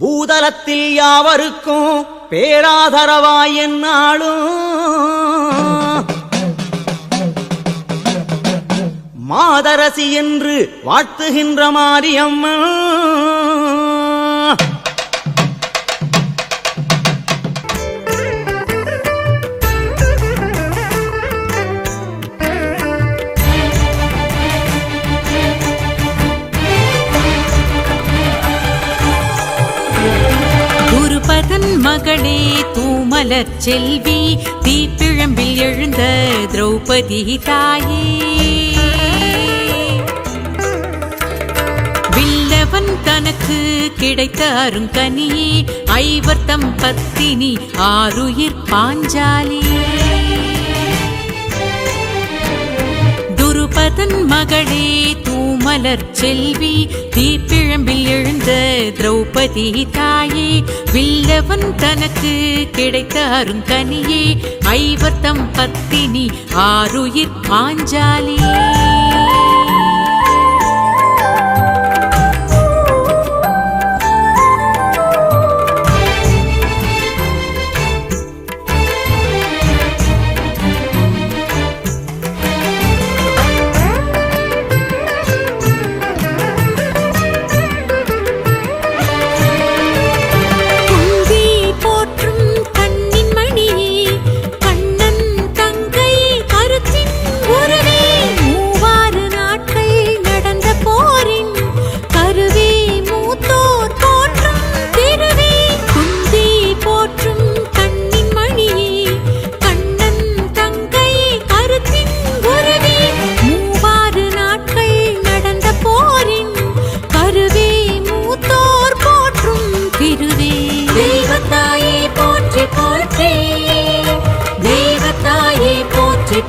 பூதலத்தில் யாவருக்கும் பேராதரவாய் என்னாலும். மாதரசி என்று வாழ்த்துகின்ற மாரியம்மா குருபதன் மகளே தூமலர் செல்வி தீப்பிழம்பில் எழுந்த திரௌபதி தாயே. வில்லவன் தனக்கு கிடைத்த அருங்கனியே ஐவர்த்தம் பத்தினி ஆறுயிர் பாஞ்சாலி. துருபதன் மகளே மலர் செல்வி தீப்பிழம்பில் எழுந்த திரௌபதி தாயே வில்லவன் தனக்கு கிடைத்த அருங்கனியே ஐவர்த்தம் பத்தினி ஆறுயிர் பாஞ்சாலி.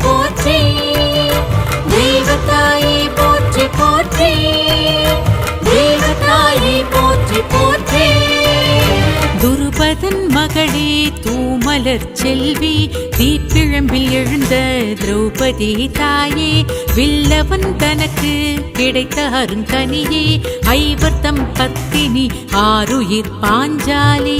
போற்றி. போற்றி தெய்வத்தாயே போற்றி போற்றி. தெய்வத்தாயே போற்றி போற்றி. துருபதன் மகளே தூமலர் செல்வி தீப்பிழம்பில் எழுந்த திரௌபதி தாயே வில்லவன் தனக்கு கிடைத்த அருங்கனியே ஐவர்த்தம் பத்தினி ஆறுயிர் பாஞ்சாலே.